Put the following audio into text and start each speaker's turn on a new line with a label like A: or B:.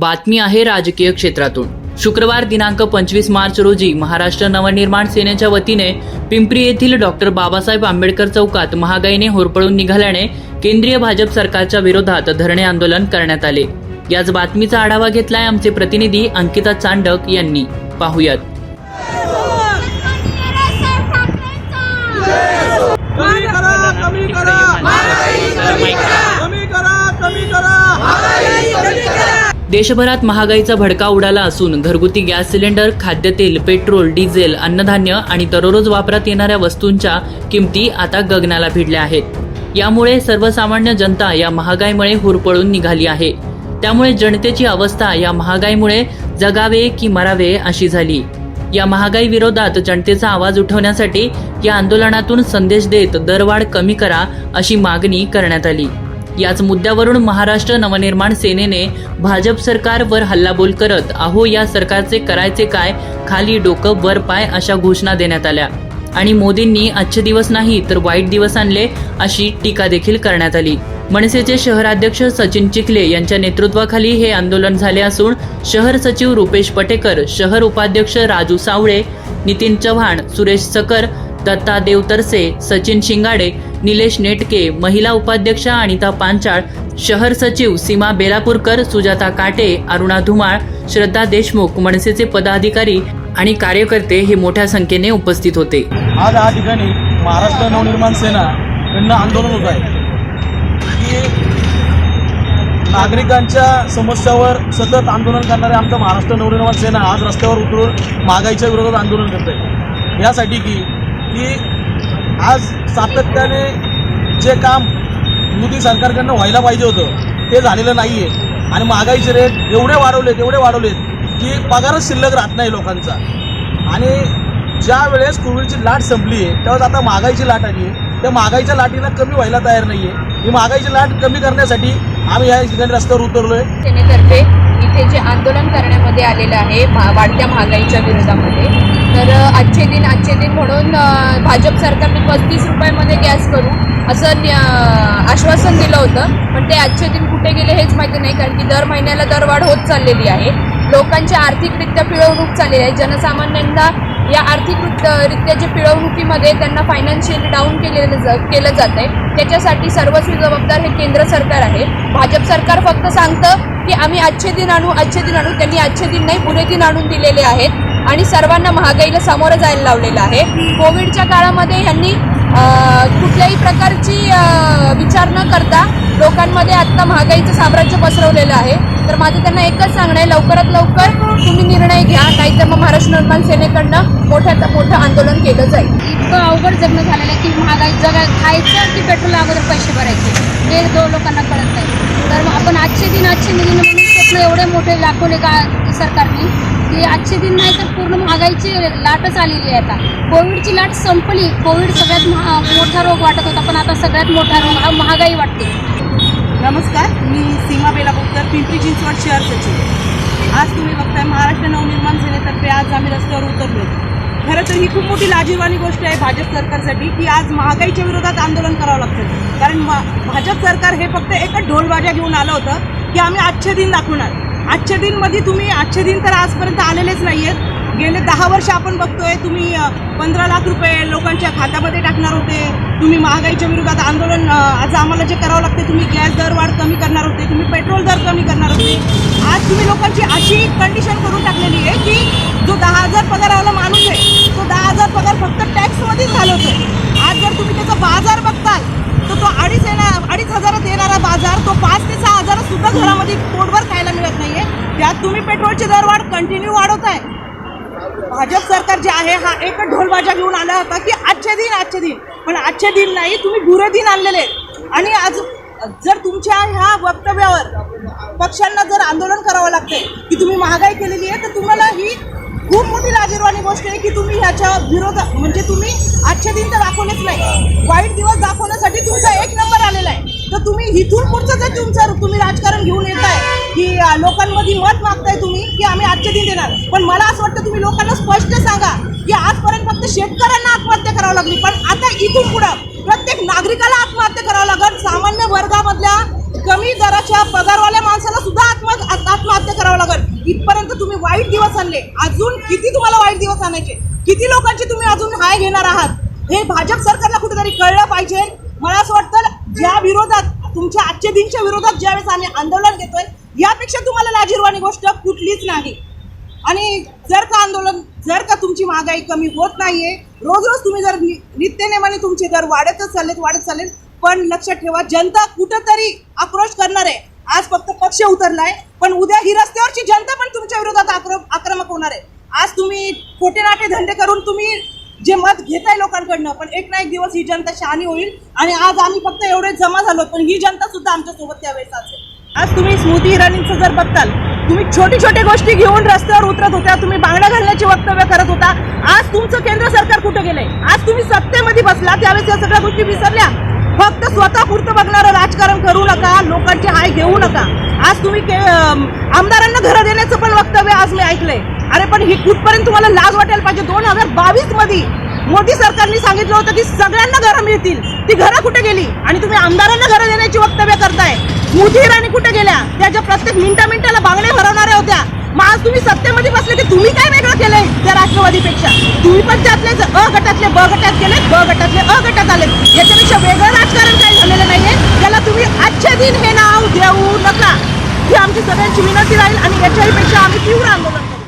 A: बातमी आहे राजकीय क्षेत्रातून. शुक्रवार दिनांक पंचवीस मार्च रोजी महाराष्ट्र नवनिर्माण सेनेच्या वतीने पिंपरी येथील डॉक्टर बाबासाहेब आंबेडकर चौकात महागाईने होरपळून निघाल्याने केंद्रीय भाजप सरकारच्या विरोधात धरणे आंदोलन करण्यात आले. याच बातमीचा आढावा घेतलाय आमचे प्रतिनिधी अंकिता चांडक यांनी. पाहुयात
B: कमी करा कमी करा कमी करा कमी करा
A: देशभरात महागाईचा भडका उडाला असून घरगुती गॅस सिलेंडर खाद्यतेल पेट्रोल डिझेल अन्नधान्य आणि दररोज वापरात येणाऱ्या वस्तूंच्या किमती आता गगनाला भिडल्या आहेत. यामुळे सर्वसामान्य जनता या महागाईमुळे हुरपळून निघाली आहे. त्यामुळे जनतेची अवस्था या महागाईमुळे जगावे की मरावे अशी झाली. या महागाई विरोधात जनतेचा आवाज उठवण्यासाठी या आंदोलनातून संदेश देत दरवाढ कमी करा अशी मागणी करण्यात आली. याच मुद्द्यावरून महाराष्ट्र नवनिर्माण सेनेने भाजप सरकारवर हल्लाबोल करत अहो या सरकारचे करायचे काय? खाली डोकं वर पाय अशा घोषणा देण्यात आल्या. आणि मोदींनी आजचे दिवस नाही तर वाईट दिवस आणले अशी टीका देखील करण्यात आली. मनसेचे शहराध्यक्ष सचिन चिखले यांच्या नेतृत्वाखाली हे आंदोलन झाले असून शहर सचिव रुपेश पटेकर शहर उपाध्यक्ष राजू सावळे नितीन चव्हाण सुरेश सकर दत्ता देवतरसे सचिन शिंगाडे निलेश नेटके महिला उपाध्यक्षा अनिता पांचाळ शहर सचिव सीमा बेलापूरकर सुजाता काटे अरुणा धुमाळ श्रद्धा देशमुख मनसेचे पदाधिकारी आणि कार्यकर्ते हे मोठ्या संख्येने उपस्थित होते.
B: आज या ठिकाणी महाराष्ट्र नवनिर्माण सेना यांना आंदोलन होत आहे. नागरिकांच्या समस्यावर सतत आंदोलन करणारे आमचं महाराष्ट्र नवनिर्माण सेना आज रस्त्यावर उतरून महागाईच्या विरोधात आंदोलन करत आहे यासाठी की की आज सातत्याने जे काम मोदी सरकारकडनं व्हायला पाहिजे होतं ते झालेलं नाही आहे आणि महागाईचे रेट एवढे वाढवलेत एवढे वाढवलेत की पगारच शिल्लक राहत नाही लोकांचा. आणि ज्या वेळेस कोविडची लाट संपली आहे त्यावेळेस आता महागाईची लाट आली आहे. त्या महागाईच्या लाटीला कमी व्हायला तयार नाही आहे ही महागाईची लाट कमी करण्यासाठी आम्ही या ठिकाणी रस्त्यावर उतरलो आहे
C: सेनेतर्फे इथे जे आंदोलन करण्यामध्ये आलेलं आहे वाढत्या महागाईच्या विरोधामध्ये तर आजचे दिन आजचे दिन म्हणून भाजप सरकारने पस्तीस रुपयामध्ये गॅस करू असं आश्वासन दिलं होतं. पण ते आजचे दिन कुठे गेले हेच माहिती नाही कारण की दर महिन्याला दरवाढ होत चाललेली आहे. लोकांची आर्थिकरित्या पिळवणूक चाललेली आहे. जनसामान्यांना या आर्थिक रित्या जे पिळवणुकीमध्ये त्यांना फायनान्शियली डाऊन केलेलं ज केलं जात आहे त्याच्यासाठी सर्वस्वी जबाबदार हे केंद्र सरकार आहे. भाजप सरकार फक्त सांगतं की आम्ही आजचे दिन आणू आजचे दिन आणू. त्यांनी आजचे दिन नाही पुरे दिन आणून दिलेले आहेत. आणि सर्वांना महागाईला सामोरं जायला लावलेलं आहे. कोविडच्या काळामध्ये यांनी कुठल्याही प्रकारची विचार न करता लोकांमध्ये आत्ता महागाईचं साम्राज्य पसरवलेलं आहे. तर माझं त्यांना एकच सांगणं आहे लवकरात लवकर तुम्ही निर्णय घ्या नाहीतर मग महाराष्ट्र निर्माण सेनेकडनं मोठ्यात मोठं आंदोलन केलं जाईल.
D: इतकं अवघड जगणं झालेलं आहे की महागाई जगा खायचं की पेट्रोल अगोदर पैसे भरायचे. हे दो लोकांना कळत नाही. तर मग आपण आजचे दिन आजचे दिन म्हणून स्वप्न एवढे मोठे दाखवले का सरकारने की आजचे दिन नाही तर पूर्ण महागाईची लाटच आलेली आहे आता. कोविडची लाट संपली. कोविड सगळ्यात महा मोठा रोग वाटत होता पण आता सगळ्यात मोठा रोग हा महागाई वाटते.
E: नमस्कार मी सीमा बेलाबोकर पिंपरी चिंचवड शहर सचिव. आज तुम्ही बघताय महाराष्ट्र नवनिर्माण सेनेतर्फे आज आम्ही रस्त्यावर उतरलो खरं तर ही खूप मोठी लाजीरवाणी गोष्ट आहे भाजप सरकारसाठी की आज महागाईच्या विरोधात आंदोलन करावं लागतं. कारण भाजप सरकार हे फक्त एकच ढोलबाजा घेऊन आलं होतं की आम्ही आजचे दिन दाखवणार. आजच्या दिनमध्ये तुम्ही आजच्या दिन तर आजपर्यंत आलेलेच नाही आहेत गेले दहा वर्ष आपण बघतोय तुम्ही पंधरा लाख रुपये लोकांच्या खात्यामध्ये टाकणार होते. तुम्ही महागाईच्या विरोधात आंदोलन आज आम्हाला जे करावं लागते तुम्ही गॅस दर वाढ कमी करणार होते तुम्ही पेट्रोल दर कमी करणार होते. आज तुम्ही लोकांची अशी कंडिशन करून टाकलेली आहे की जो दहा हजार पगारावाला माणूस आहे तो दहा हजार पगार फक्त टॅक्समध्येच घालवतोय. आज जर तुम्ही त्याचा बाजार बघताल तर तो अडीच येणार अडीच हजारात येणारा बाजार तो पाच ते सहा शहरामध्ये पोटभर खायला मिळत नाहीये. त्यात तुम्ही पेट्रोलचे दर वाढ कंटिन्यू वाढवताय. भाजप सरकार जे आहे हा एक ढोलबाजा घेऊन आला होता की आजचे दिन आजचे दिन. पण आजचे दिन नाही तुम्ही बुरे दिन आणलेले. आणि आज जर तुमच्या ह्या वक्तव्यावर पक्षांना जर आंदोलन करावं लागते की तुम्ही महागाई केलेली आहे तर तुम्हाला ही खूप मोठी लाजीरवाणी गोष्ट आहे की तुम्ही ह्याच्या विरोधात म्हणजे तुम्ही आजचे दिन तर दाखवलेच नाही. वाईट दिवस इथून पुढचं जर तुमचं तुम्ही राजकारण घेऊन येत आहे की लोकांमध्ये मत मागताय तुम्ही की आम्ही आजचे दिन देणार? पण मला असं वाटतं तुम्ही लोकांना स्पष्ट सांगा की आजपर्यंत फक्त शेतकऱ्यांना आत्महत्या करावं लागली. पण आता इथून पुढं प्रत्येक नागरिकाला आत्महत्या करावं लागेल. सामान्य वर्गामधल्या कमी दराच्या पगारवाल्या माणसाला सुद्धा आत्म आत्महत्या करावं इथपर्यंत तुम्ही वाईट दिवस आणले. अजून किती तुम्हाला वाईट दिवस आणायचे? किती लोकांची तुम्ही अजून हाय घेणार आहात? हे भाजप सरकारला कुठेतरी कळलं पाहिजे. मला असं वाटतं ज्या विरोधात तुमच्या आजच्या दिनच्या विरोधात ज्यावेळेस आम्ही आंदोलन घेतोय यापेक्षा तुम्हाला लाजीरवाणी गोष्ट कुठलीच नाही. आणि जर का आंदोलन जर का तुमची महागाई कमी होत नाहीये रोज रोज तुम्ही जर नित्यनेमाने तुमचे दर वाढतच चाललेत वाढत चाललेत पण लक्षात ठेवा जनता कुठंतरी आक्रोश करणार आहे. आज फक्त पक्ष उतरलाय पण उद्या ही रस्त्यावरची जनता पण तुमच्या विरोधात आक्रम आक्रमक होणार आहे. आज तुम्ही खोटे नाटे धंदे करून तुम्ही जे मत घेताय लोकांकडनं पण एक ना एक दिवस ही जनता शहाणी होईल आणि आज आम्ही फक्त एवढे जमा झालो पण ही जनता सुद्धा आमच्यासोबत त्यावेळेस असेल. आज तुम्ही स्मृती इराणींचं जर बघताल तुम्ही छोटी छोटी गोष्टी घेऊन रस्त्यावर उतरत होत्या तुम्ही बांगड्या घालण्याची वक्तव्य करत होता आज तुमचं केंद्र सरकार कुठं गेलंय? आज तुम्ही सत्तेमध्ये बसला त्यावेळेस या सगळ्या गोष्टी विसरल्या. फक्त स्वतः पुरतं बघणारं राजकारण करू नका लोकांचे हाय घेऊ नका. आज तुम्ही के- आमदारांना घरं देण्याचं पण वक्तव्य आज मी ऐकलंय. अरे पण ही कुठपर्यंत तुम्हाला लाज वाटायला पाहिजे? दोन हजार बावीसमध्ये मोदी सरकारने सांगितलं होतं की सगळ्यांना घरं मिळतील. ती घरं कुठे गेली? आणि तुम्ही आमदारांना घरं देण्याची वक्तव्य करताय. स्मृती राणी कुठे गेल्या? त्याच्या प्रत्येक मिनिटा मिनिटाला बांगड्या भरवणाऱ्या होत्या. मग आज तुम्ही सत्तेमध्ये बसले की तुम्ही काय वेगळं केलंय त्या राष्ट्रवादीपेक्षा? तुम्ही पण त्यातले अ गटातले ब गटात गेले ब गटातले अ गटात आले. याच्यापेक्षा वेगळं राजकारण काही झालेलं नाहीये. त्याला तुम्ही आजच्या दिन हे नाव देऊ नका. ही आमची सगळ्यांची विनंती राहील आणि याच्याही पेक्षा आम्ही तीव्र आंदोलन